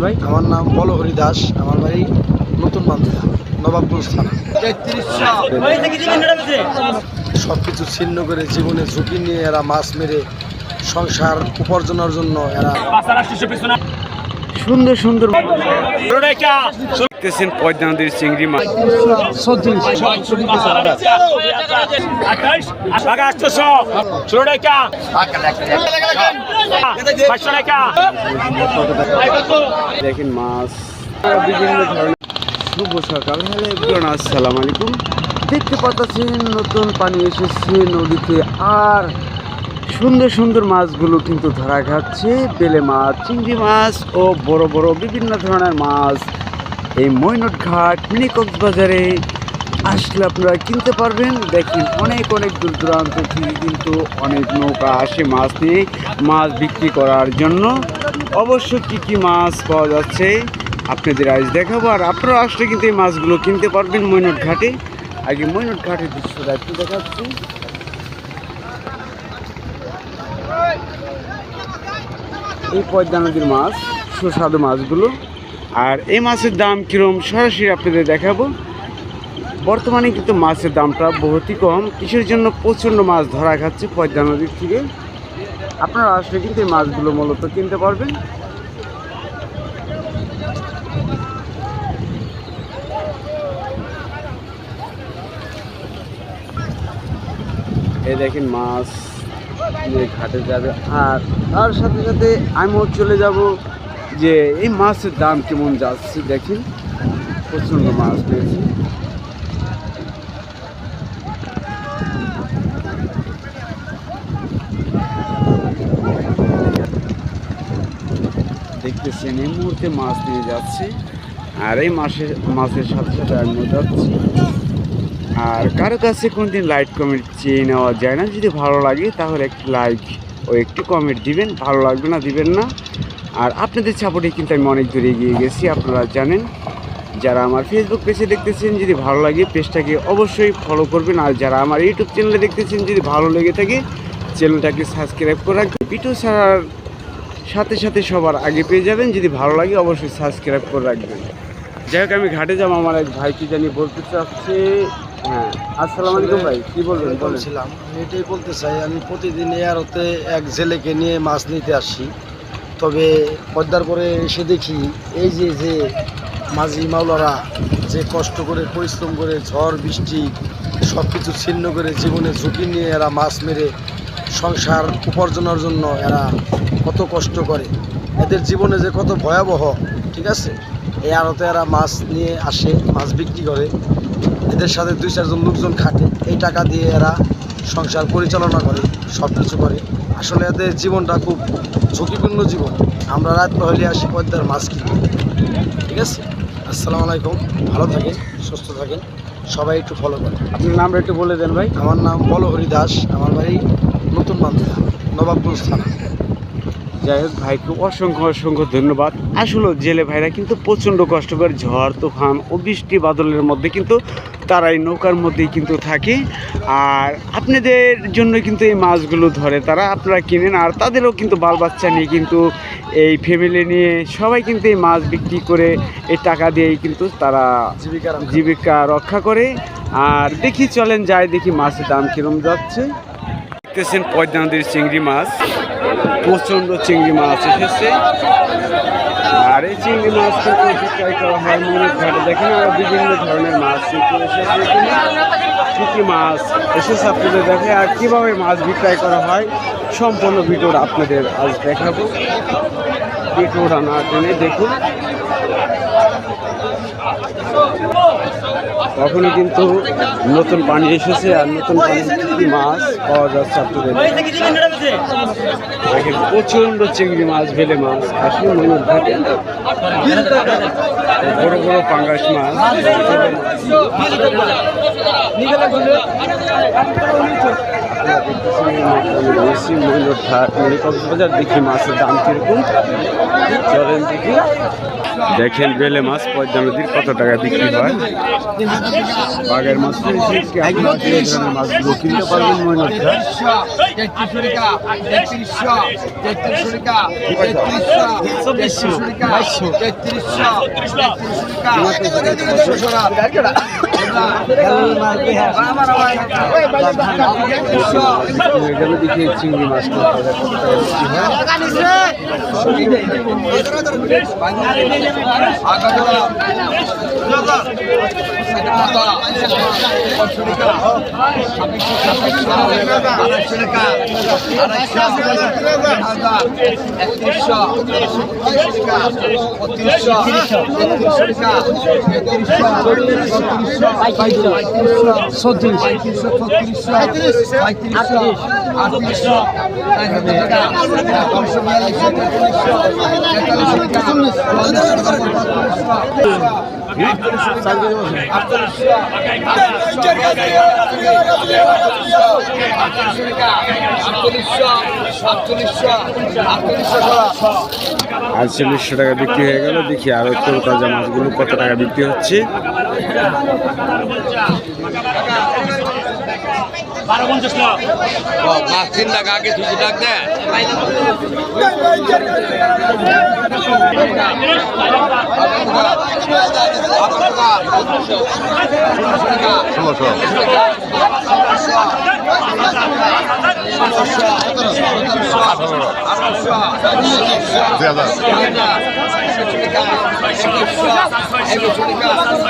ভাই আমার নাম বলহরি দাস আমার বাড়ি নতুন মান্দিরা নবাবগঞ্জ থানা। সব কিছু ছিন্ন করে জীবনে ঝুঁকি নিয়ে এরা মাছ মেরে সংসার উপার্জনের জন্য এরা সুন্দর সুন্দর দেখতেছেন পদ্মা নদীর চিংড়ি মাছ। দেখেন মাছ। বিভিন্ন ধরনের শুভ সকাল। হ্যালো এভরিওয়ান, আসসালামু আলাইকুম। দেখতে পাচ্ছেন নতুন পানি এসেছে নদীতে। আর সুন্দর সুন্দর মাছগুলো কিন্তু ধরা খাচ্ছে, বেলে মাছ, চিংড়ি মাছ ও বড় বড় বিভিন্ন ধরনের মাছ। এই মৈনট ঘাট মিনি কক্সবাজারে আসলে আপনারা কিনতে পারবেন। দেখেন অনেক অনেক দূর দূরান্ত থেকে কিন্তু অনেক নৌকা আসে মাছ নিয়ে মাছ বিক্রি করার জন্য। অবশ্য কী কী মাছ পাওয়া যাচ্ছে আপনাদের আজ দেখাবো। আর আপনারা আসলে কিন্তু এই মাছগুলো কিনতে পারবেন মৈনট ঘাটে আগে মৈনট ঘাটের দৃশ্যটা একটু দেখাচ্ছি। এই পদ্মা নদীর মাছ, সুস্বাদু মাছগুলো। আর এই মাছের দাম কীরকম সরাসরি আপনাদের দেখাবো। বর্তমানে কিন্তু মাছের দামটা বহুতই কম। কিসের জন্য প্রচণ্ড মাছ ধরা খাচ্ছে পদ্মা নদীর থেকে? আপনারা আসলে কিন্তু এই মাছগুলো মূলত কিনতে পারবেন। এই দেখেন মাছ। নিয়ে ঘাটে যাবে। আর তার সাথে সাথে আমিও চলে যাব যে এই মাছের দাম কেমন যাচ্ছে দেখেন। প্রচণ্ড মাছ পেয়েছি। দেখতেছেন, এই মুহূর্তে মাছ নিয়ে যাচ্ছি। আর এই মাসের মাছের সাথে সাথে আমিও যাচ্ছি। আর কারও কাছে কোনদিন লাইক কমেন্ট চেয়ে নেওয়া যায় না, যদি ভালো লাগে তাহলে একটি লাইক ও একটি কমেন্ট দিবেন, ভালো লাগবে না দিবেন না। আর আপনাদের সাপোর্টে কিন্তু আমি অনেক দূরে এগিয়ে গেছি, আপনারা জানেন। যারা আমার ফেসবুক পেজে দেখতেছেন, যদি ভালো লাগে পেজটাকে অবশ্যই ফলো করবেন। আর যারা আমার ইউটিউব চ্যানেলে দেখতেছেন, যদি ভালো লেগে থাকে চ্যানেলটাকে সাবস্ক্রাইব করে রাখবেন। ভিডিও ছাড়ার সাথে সাথে সবার আগে পেয়ে যাবেন, যদি ভালো লাগে অবশ্যই সাবস্ক্রাইব করে রাখবেন। যাই হোক, আমি ঘাটে যাব, আমার এক ভাই কি জানি বলতে চাচ্ছে। হ্যাঁ। আসসালামু আলাইকুম ভাই কি বলবেন বলছিলাম আমি এটাই বলতে চাই আমি প্রতিদিন এয়ারতে এক জেলেকে নিয়ে মাছ নিতে আসি। তবে পদ্মার পরে এসে দেখি এই যে যে মাঝি মাওলারা যে কষ্ট করে পরিশ্রম করে ঝড় বৃষ্টি সব কিছু ছিন্ন করে জীবনে ঝুঁকি নিয়ে এরা মাছ মেরে সংসার উপার্জনের জন্য এরা কত কষ্ট করে। এদের জীবনে যে কত ভয়াবহ ঠিক আছে? এই আড়তে এরা মাছ নিয়ে আসে মাছ বিক্রি করে। এদের সাথে দুই চারজন লোকজন খাটে। এই টাকা দিয়ে এরা সংসার পরিচালনা করে সব কিছু করে। আসলে এদের জীবনটা খুব ঝুঁকিপূর্ণ জীবন। আমরা রাত হলে আসি পদ্মার মাছ কিনতে। ঠিক আছে? আসসালামু আলাইকুম। ভালো থাকেন সুস্থ থাকেন। সবাই একটু ফলো করেন। আপনার নামটা একটু বলে দেন ভাই। আমার নাম বলহরি দাস। আমার বাড়ি নতুন মান্দিরা নবাবগঞ্জ থানা। যাই হোক ভাইকে অসংখ্য অসংখ্য ধন্যবাদ। আসলে জেলে ভাইরা কিন্তু প্রচণ্ড কষ্ট করে ঝড় তুফান ও বৃষ্টি বাদলের মধ্যে কিন্তু তারা এই নৌকার মধ্যেই কিন্তু থাকে। আর আপনাদের জন্য কিন্তু এই মাছগুলো ধরে। তারা আপনারা কিনেন আর তাদেরও কিন্তু বাল বাচ্চা নিয়ে কিন্তু এই ফ্যামিলি নিয়ে সবাই কিন্তু এই মাছ বিক্রি করে এই টাকা দিয়েই কিন্তু তারা জীবিকার জীবিকা রক্ষা করে। আর দেখি চলেন যাই দেখি মাছের দাম কিরম যাচ্ছে। দেখতেছেন পদ্মা নদীর চিংড়ি মাছ। প্রচণ্ড চিংড়ি মাছ এসেছে। আর এই চিংড়ি মাছ কিন্তু বিক্রয় করা হয় মনে ঘাটে। দেখেন আরও বিভিন্ন ধরনের মাছ এসেছে কী কী মাছ এসেছে আপনাদের দেখে আর কীভাবে মাছ বিক্রয় করা হয়, সম্পূর্ণ ভিডিওটা আপনাদের আজ দেখাবো। ভিডিওটা না টেনে দেখুন। তখনই কিন্তু নতুন পানি এসেছে আর নতুন পানি মাছ পাওয়া যাচ্ছে আপনাদের। আগে প্রচণ্ড চিংড়ি মাছ, ভেলে মাছ আসলে ময়ূর থাকে বড় বড় পাঙ্গাস মাছ। ময়ূর ঘাট মনিকক্সবাজার দেখি মাছের দাম কীরকম। চলেন দেখি। দেখেন বেলে মাছ পদ্মা নদীর কত টাকা বিক্রি হয়। বাঘের মাছ মাছগুলো কিনতে পারবেন ময়ূর ঘাট তেত্রিশ টাকা তেত্রিশশো বাইশশো তেত্রিশশো তেত্রিশ টাকা এখানে দেখি চিংড়ি মাছ আগামী আড়াইশো টাকা আড়াইশো টাকা একত্রিশশো একত্রিশশো টাকা বত্রিশশো একত্রিশশো টাকা একত্রিশশো পঁয়ত্রিশশো ছত্রিশ আটচল্লিশশো টাকা বিক্রি হয়ে গেল। দেখি আর আরও তাজা মাছগুলো কত টাকা বিক্রি হচ্ছে। বারো পঞ্চাশ লাখ। তিন লাখ আগে দুশো লাখ দেয়। দুই হাজার।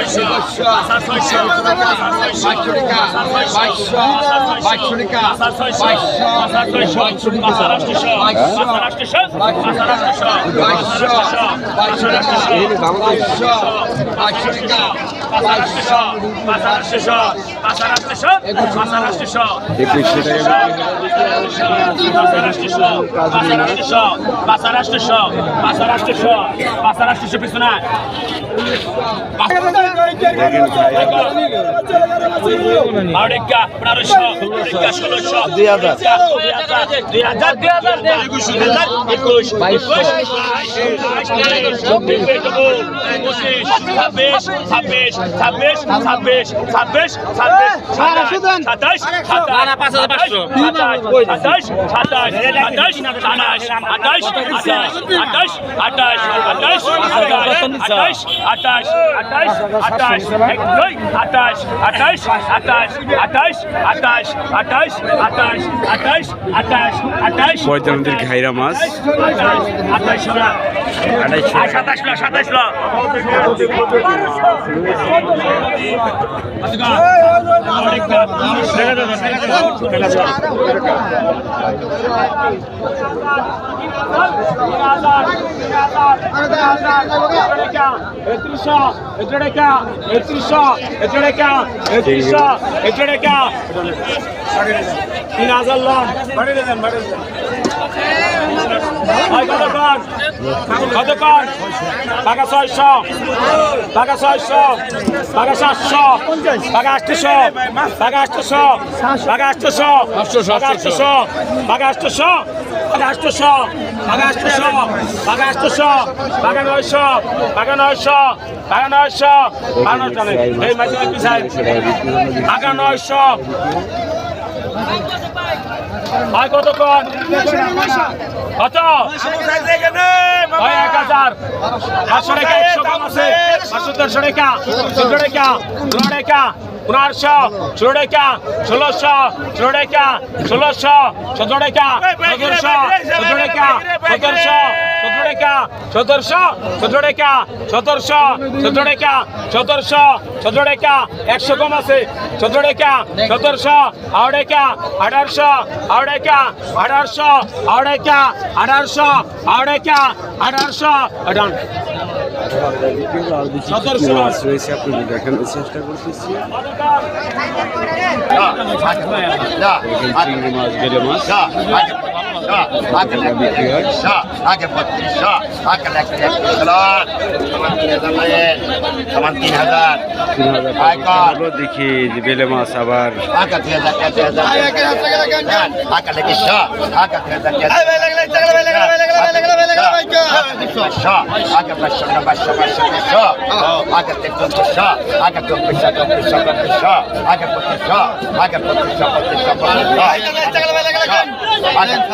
Başşa, başşa, başşa, başşa, দুই হাজার দুই হাজার দুই হাজার একুশ পঁচিশ ছাব্বিশ ছাব্বিশ ছাব্বিশ ছাব্বিশ ছাব্বিশ ছাব্বিশ সাতাশ সাতাশ সাতাশ সাতাশ আঠাশ আঠাশ আঠাশ আঠাশ আঠাশ আঠাশ আঠাশ আঠাশ আঠাশ আঠাশ এক দুই আঠাশ আঠাশ আঠাশ আঠাশ আঠাশ আঠাশ আঠাশ আঠাশ আঠাশ আঠাশ পয়তা নদীর ঘাইরা মাছ আঠাশ আর সাতাশ লাখ সাতাশ তিন হাজার লন বাড়িয়ে দেন বাড়িয়ে দেন। কতক্ষণ কতক্ষণ টাকা ছয়শো টাকা ছয়শো টাকা সাতশো টাকা আটশোশো টাকা আটশোশো টাকা আটশোশো টাকা আটশোশো টাকা আটশোশো টাকা আটশোশো টাকা আটশোশো টাকা আটশোশো টাকা নয়শো টাকা নয়শো টাকা নয়শো টাকা নয়শো টাকা নয়শো ভাই কতক্ষণ? কত ভাই এক হাজার। পাঁচশো টাকা একশো কম আছে। পাঁচশো দেড়শো টাকা দুশো টাকা পনেরো টাকা। পনেরোশো ষোলো টাকা ষোলোশো ষোলো টাকা ষোলোশো সতেরো টাকা সতেরোশো সতেরো টাকা সতেরোশো সতেরো টাকা সতেরোশো সতেরো টাকা সতেরোশো সতেরো টাকা সতেরোশো সতেরো টাকা একশো কম আছে। সতেরো টাকা সতেরোশো আড়াই টাকা আঠারোশো আড়াই টাকা আঠারোশো আড়াই টাকা আঠারোশো আড়াই টাকা আঠারোশো আঠান সতেরোশো। রয়েছে আপনাদের দেখানোর চেষ্টা করতেছি। মাছ গেলে মাছ আগে একত্রিশশো আগে বত্রিশশো আগে একত্রিশ সমান তিন হাজার দেখি বেলে মাছ আবার। আগে তিন হাজার আগে লেগেশো আগে তিন হাজার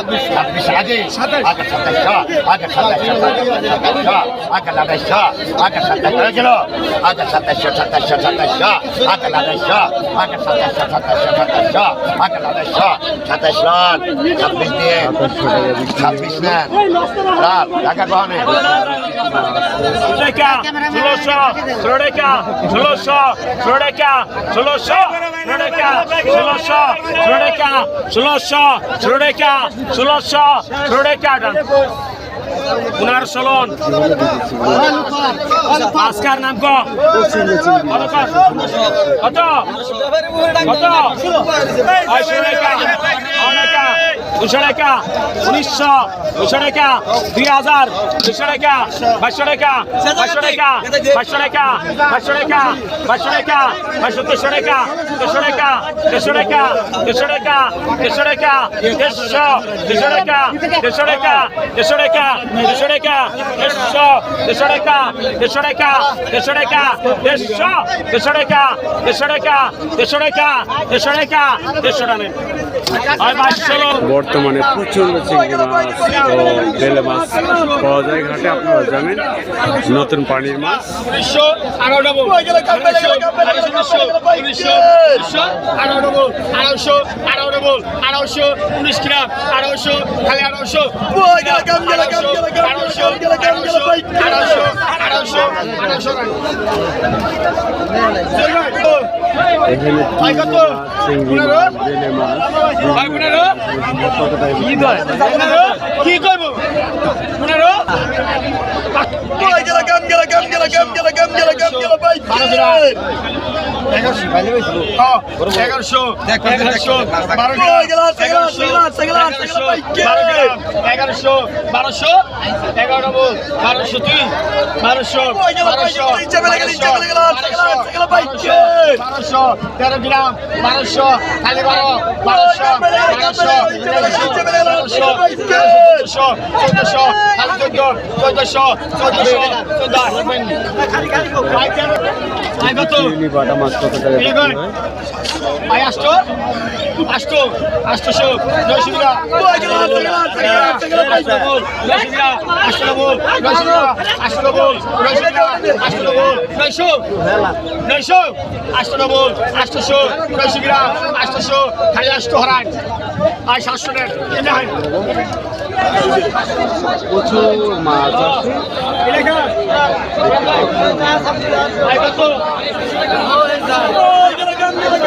আগে ছাব্বিশ আগে আগে সাতাইশশো আগে সাতাইশশো আগে লাগাইশশো আগে সাতাইশ হয়ে গেল আগে সাতাইশশো সাতাইশশো সাতাইশশো আগে লাগাইশশো আগে সাতাইশশো সাতাইশশো সাতাইশশো আগে লাগাইশশো সাতাইশ রান ছাব্বিশ দিয়ে ছাব্বিশ নেন রাত টাকা কমে ষোলোশো ষোলো ষোলোশো ষোলো ষোলোশো ষোলো ষোলোশো ষোলো ষোলোশো ষোলো ষোলো ডান পুনার ষোলন। আজকার নাম কত? কত? কত আড়াইশো টাকা আড়াই টাকা দুশো টাকা উনিশশো দুশো টাকা দুই হাজার দুশো টাকা পাঁচশো টাকা পাঁচশো টাকা পাঁচশো টাকা পাঁচশো টাকা পাঁচশো টাকা পাঁচশো তেরোশো টাকা তেরোশো টাকা তেরোশো টাকা তেরোশো টাকা তেরোশো টাকা দেড়শো দেড়শো টাকা দেড়শো টাকা দেড়শো টাকা দেড়শো টাকা দেড়শো দেড়শো টাকা দেড়শো টাকা দেড়শো টাকা দেড়শো দেড়শো টাকা দেড়শো টাকা দেড়শো টাকা দেড়শো টাকা দেড়শো টাকা হয় পাঁচশো বর্তমানে প্রচণ্ড চিংড়ি মাছ ও বেলে মাছ পাওয়া যায় ঘাটে আপনারা জানেন নতুন পানির মাছ আড়াইশো আড়াইশো উনিশ গ্রাম আড়াইশো খালি আড়াইশো আড়াইশো আড়াইশো আড়াইশো আড়াইশো এখানে? চিংড়ি মাছ বেলে মাছ কি পনেরো এগারোশো এগারোশো বারো এগারোশো এগারোশো বারোশো এগারো বারোশো দুই বারোশো বারোশো বারোশো তেরো গ্রাম বারোশো খালি বারো বারোশো বারোশো তেরোশো চোদ্দশো চোদ্দশো খালি চোদ্দ চোদ্দশো চোদ্দশো চোদ্দ বাটা মাছ কত টাকা আষ্ট হারান আর সাতশো নেন। প্রচুর মাছ আছে।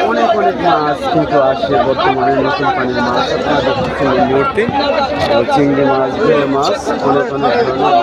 অনেক অনেক মাছ কিন্তু আসে বর্তমানে নতুন পানির মাছ। আপনারা দেখতেছেন এই মুহূর্তে। চিংড়ি মাছ বেলে মাছ, অনেক অনেক ধরনের মাছ।